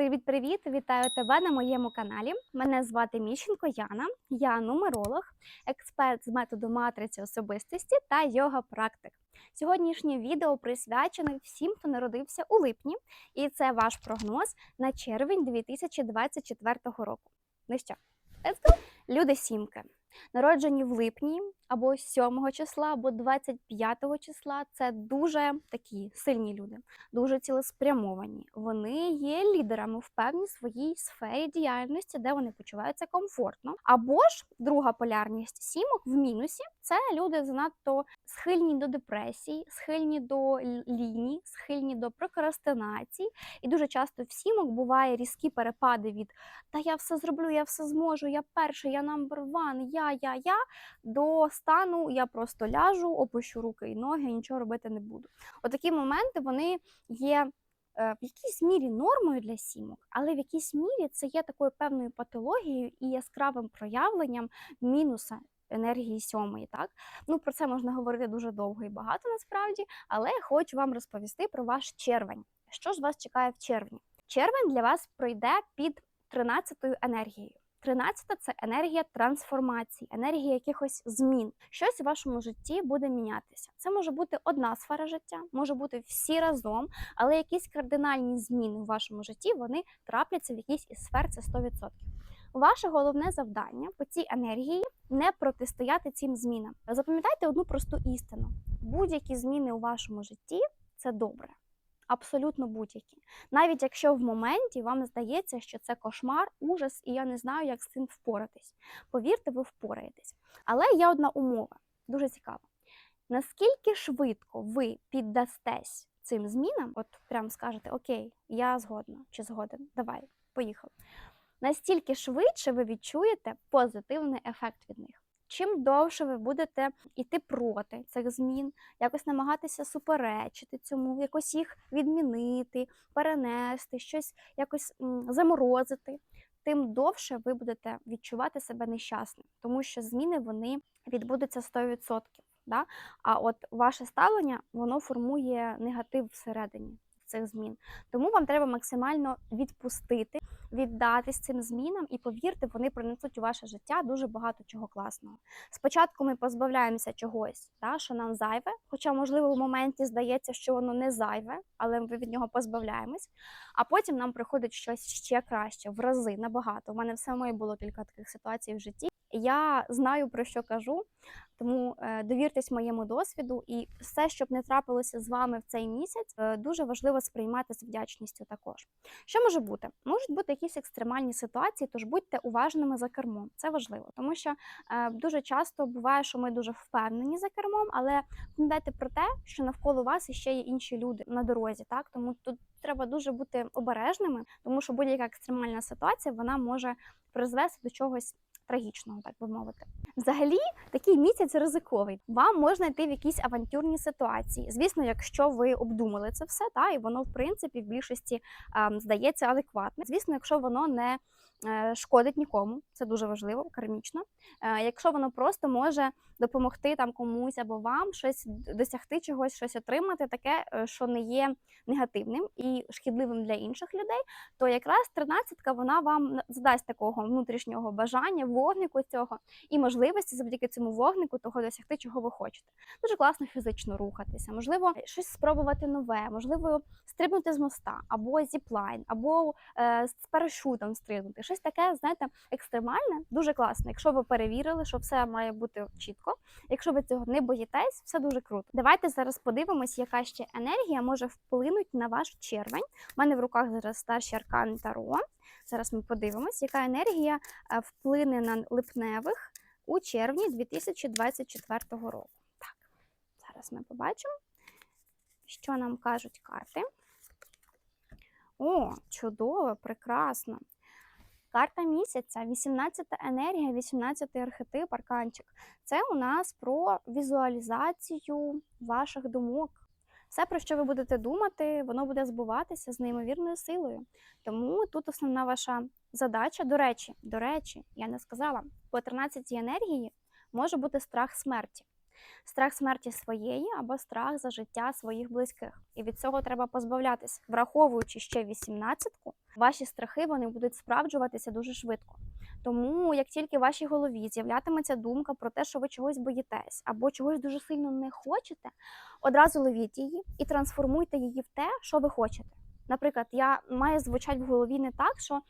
Привіт-привіт! Вітаю тебе на моєму каналі. Мене звати Міщенко Яна. Я нумеролог, експерт з методу матриці особистості та йога практик. Сьогоднішнє відео присвячене всім, хто народився у липні, і це ваш прогноз на червень 2024 року. Ну що, let's go! люди сімки. Народжені в липні або 7 числа, або 25 числа це дуже такі сильні люди, дуже цілеспрямовані. Вони є лідерами в певній своїй сфері діяльності, де вони почуваються комфортно. Або ж друга полярність сімок в мінусі це люди занадто схильні до депресії, схильні до л- ліній, схильні до прокрастинації. І дуже часто в сімок буває різкі перепади від та я все зроблю, я все зможу, я перший, я number one, я, я, я до стану я просто ляжу, опущу руки і ноги, нічого робити не буду. Отакі моменти вони є е, в якійсь мірі нормою для сімок, але в якійсь мірі це є такою певною патологією і яскравим проявленням мінуса. Енергії сьомої, так ну про це можна говорити дуже довго і багато насправді, але я хочу вам розповісти про ваш червень. Що ж вас чекає в червні? Червень для вас пройде під 13-ю енергією. 13 це енергія трансформації, енергія якихось змін. Щось у вашому житті буде мінятися. Це може бути одна сфера життя, може бути всі разом, але якісь кардинальні зміни у вашому житті вони трапляться в якійсь із сфер, це 100%. Ваше головне завдання по цій енергії не протистояти цим змінам. Запам'ятайте одну просту істину: будь-які зміни у вашому житті це добре. Абсолютно будь-які. Навіть якщо в моменті вам здається, що це кошмар, ужас, і я не знаю, як з цим впоратись. Повірте, ви впораєтесь. Але є одна умова, дуже цікава. Наскільки швидко ви піддастесь цим змінам, от прям скажете Окей, я згодна чи згоден, давай, поїхали. Настільки швидше ви відчуєте позитивний ефект від них. Чим довше ви будете йти проти цих змін, якось намагатися суперечити цьому, якось їх відмінити, перенести, щось якось заморозити, тим довше ви будете відчувати себе нещасним, тому що зміни вони відбудуться 100%. Да? А от ваше ставлення воно формує негатив всередині цих змін. Тому вам треба максимально відпустити, віддатись цим змінам, і повірте, вони принесуть у ваше життя дуже багато чого класного. Спочатку ми позбавляємося чогось, та, що нам зайве, хоча, можливо, в моменті здається, що воно не зайве, але ми від нього позбавляємось. А потім нам приходить щось ще краще, в рази набагато. У мене в самої було кілька таких ситуацій в житті. Я знаю про що кажу, тому е, довіртесь моєму досвіду, і все, щоб не трапилося з вами в цей місяць, е, дуже важливо сприймати з вдячністю також. Що може бути? Можуть бути якісь екстремальні ситуації, тож будьте уважними за кермом. Це важливо, тому що е, дуже часто буває, що ми дуже впевнені за кермом, але пам'ятайте про те, що навколо вас іще є інші люди на дорозі. Так тому тут треба дуже бути обережними, тому що будь-яка екстремальна ситуація вона може призвести до чогось трагічного, так би мовити. Взагалі, такий місяць ризиковий. Вам можна йти в якісь авантюрні ситуації. Звісно, якщо ви обдумали це все, та і воно в принципі в більшості ем, здається адекватним. Звісно, якщо воно не шкодить нікому, це дуже важливо, кармічно. Е, якщо воно просто може допомогти там комусь або вам щось досягти чогось, щось отримати, таке, е, що не є негативним і шкідливим для інших людей, то якраз тринадцятка вона вам задасть такого внутрішнього бажання, вогнику цього і можливості завдяки цьому вогнику того досягти, чого ви хочете. Дуже класно фізично рухатися, можливо, щось спробувати нове, можливо, стрибнути з моста, або зіплайн, або е, з парашутом стрибнути. Щось таке, знаєте, екстремальне, дуже класно. Якщо ви перевірили, що все має бути чітко. Якщо ви цього не боїтесь, все дуже круто. Давайте зараз подивимось, яка ще енергія може вплинути на ваш червень. У мене в руках зараз старші аркани Таро. Зараз ми подивимось, яка енергія е, вплине на липневих у червні 2024 року. Так, зараз ми побачимо, що нам кажуть карти. О, чудово, прекрасно. Карта місяця, 18-та енергія, 18-й архетип, арканчик. Це у нас про візуалізацію ваших думок. Все, про що ви будете думати, воно буде збуватися з неймовірною силою. Тому тут основна ваша задача. До речі, до речі, я не сказала, по 13 енергії може бути страх смерті. Страх смерті своєї або страх за життя своїх близьких. І від цього треба позбавлятись, враховуючи ще 18-ку, ваші страхи вони будуть справджуватися дуже швидко. Тому, як тільки в вашій голові з'являтиметься думка про те, що ви чогось боїтесь або чогось дуже сильно не хочете, одразу ловіть її і трансформуйте її в те, що ви хочете. Наприклад, я має звучати в голові не так, що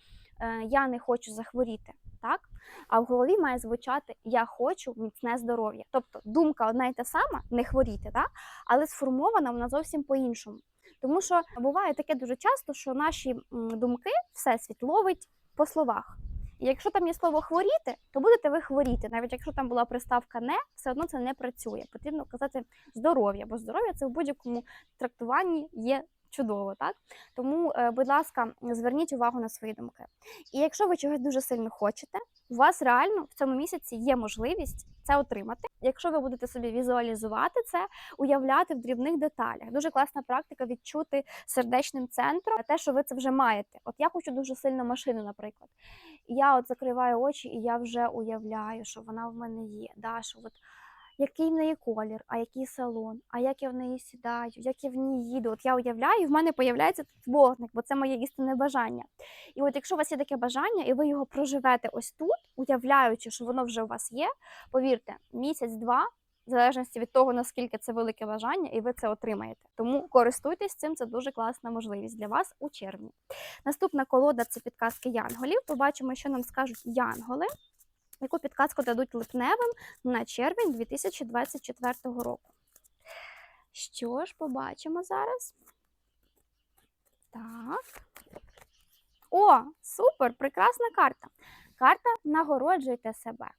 я не хочу захворіти, так? А в голові має звучати Я хочу міцне здоров'я. Тобто думка одна й та сама, не хворіти, так? але сформована вона зовсім по-іншому. Тому що буває таке дуже часто, що наші думки всесвіт ловить по словах. І якщо там є слово хворіти, то будете ви хворіти. Навіть якщо там була приставка не, все одно це не працює. Потрібно казати здоров'я, бо здоров'я це в будь-якому трактуванні є чудово, так? Тому, е, будь ласка, зверніть увагу на свої думки. І якщо ви чогось дуже сильно хочете, у вас реально в цьому місяці є можливість це отримати. Якщо ви будете собі візуалізувати це, уявляти в дрібних деталях. Дуже класна практика відчути сердечним центром те, що ви це вже маєте. От я хочу дуже сильно машину, наприклад. Я от закриваю очі, і я вже уявляю, що вона в мене є. Да, що от який в неї колір, а який салон, а як я в неї сідаю, як я в ній їду. От я уявляю, і в мене появляється тут вогник, бо це моє істинне бажання. І от якщо у вас є таке бажання, і ви його проживете ось тут, уявляючи, що воно вже у вас є, повірте, місяць-два. В залежності від того, наскільки це велике бажання, і ви це отримаєте. Тому користуйтесь цим, це дуже класна можливість для вас у червні. Наступна колода це підказки янголів. Побачимо, що нам скажуть янголи, яку підказку дадуть липневим на червень 2024 року. Що ж, побачимо зараз. Так. О, супер! Прекрасна карта. Карта нагороджуйте себе.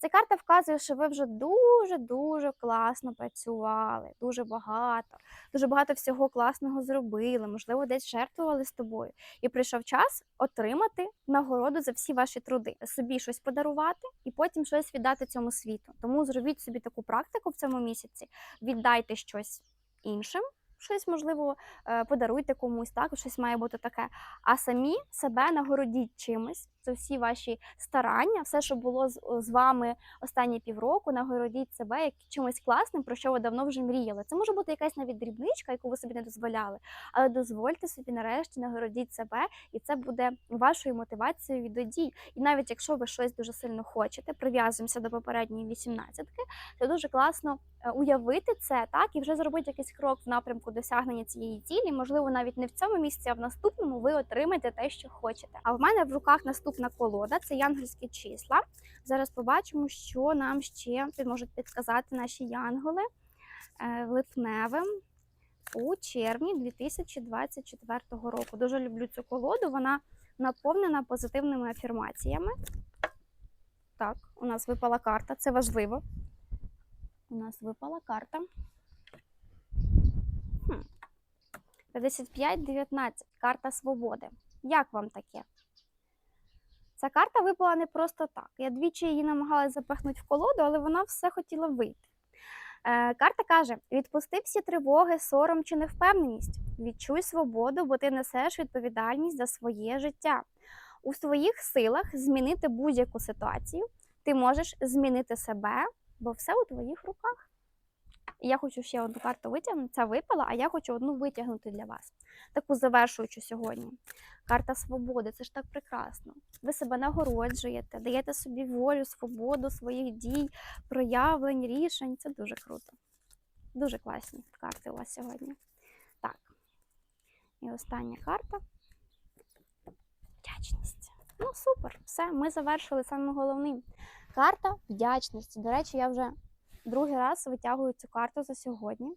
Ця карта вказує, що ви вже дуже-дуже класно працювали, дуже багато, дуже багато всього класного зробили, можливо, десь жертвували з тобою. І прийшов час отримати нагороду за всі ваші труди, собі щось подарувати і потім щось віддати цьому світу. Тому зробіть собі таку практику в цьому місяці, віддайте щось іншим. Щось, можливо, е, подаруйте комусь, так, щось має бути таке. А самі себе нагородіть чимось. Це всі ваші старання, все, що було з, вами останні півроку, нагородіть себе як чимось класним, про що ви давно вже мріяли. Це може бути якась навіть дрібничка, яку ви собі не дозволяли. Але дозвольте собі нарешті нагородіть себе, і це буде вашою мотивацією до дій. І навіть якщо ви щось дуже сильно хочете, прив'язуємося до попередньої вісімнадцятки, то дуже класно уявити це так і вже зробити якийсь крок в напрямку досягнення цієї цілі. Можливо, навіть не в цьому місці, а в наступному ви отримаєте те, що хочете. А в мене в руках наступна колода це янгольські числа. Зараз побачимо, що нам ще можуть підказати наші янголи е, липневим у червні 2024 року. Дуже люблю цю колоду. Вона наповнена позитивними афірмаціями. Так, у нас випала карта, це важливо. У нас випала карта. Хм. 55-19. Карта свободи. Як вам таке? Ця карта випала не просто так. Я двічі її намагалася запихнути в колоду, але вона все хотіла вийти. Е, карта каже: відпусти всі тривоги, сором чи невпевненість. Відчуй свободу, бо ти несеш відповідальність за своє життя. У своїх силах змінити будь-яку ситуацію. Ти можеш змінити себе, бо все у твоїх руках. І я хочу ще одну карту витягнути. Ця випала, а я хочу одну витягнути для вас. Таку завершуючу сьогодні. Карта свободи це ж так прекрасно. Ви себе нагороджуєте, даєте собі волю, свободу своїх дій, проявлень, рішень. Це дуже круто. Дуже класні карти у вас сьогодні. Так. І остання карта. Вдячність. Ну, супер, все, ми завершили саме головним. Карта вдячності. До речі, я вже другий раз витягую цю карту за сьогодні.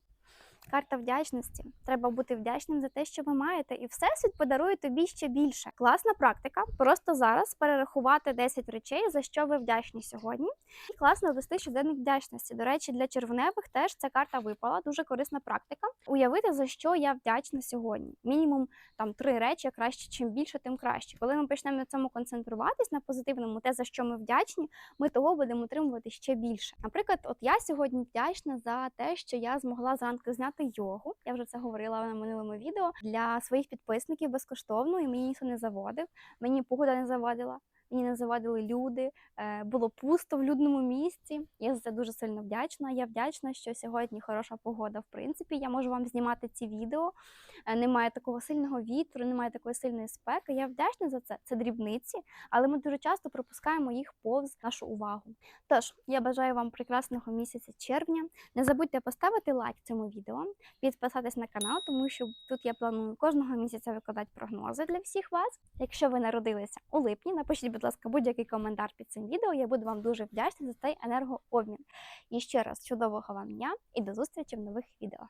Карта вдячності. Треба бути вдячним за те, що ви маєте, і всесвіт подарує тобі ще більше. Класна практика. Просто зараз перерахувати 10 речей, за що ви вдячні сьогодні. І класно вести щоденник вдячності. До речі, для червневих теж ця карта випала. Дуже корисна практика. Уявити, за що я вдячна сьогодні. Мінімум там три речі, краще, чим більше, тим краще. Коли ми почнемо на цьому концентруватись на позитивному, те за що ми вдячні, ми того будемо отримувати ще більше. Наприклад, от я сьогодні вдячна за те, що я змогла зранку зняти йогу. Я вже це говорила на минулому відео для своїх підписників безкоштовно, і мені ніхто не заводив. Мені погода не заводила. Мені не завадили люди, е, було пусто в людному місці. Я за це дуже сильно вдячна. Я вдячна, що сьогодні хороша погода. В принципі, я можу вам знімати ці відео. Е, Немає такого сильного вітру, немає такої сильної спеки. Я вдячна за це. Це дрібниці, але ми дуже часто пропускаємо їх повз нашу увагу. Тож я бажаю вам прекрасного місяця червня. Не забудьте поставити лайк цьому відео, підписатись на канал, тому що тут я планую кожного місяця викладати прогнози для всіх вас. Якщо ви народилися у липні, напишіть, будь ласка, будь-який коментар під цим відео. Я буду вам дуже вдячна за цей енергообмін. І ще раз чудового вам дня і до зустрічі в нових відео.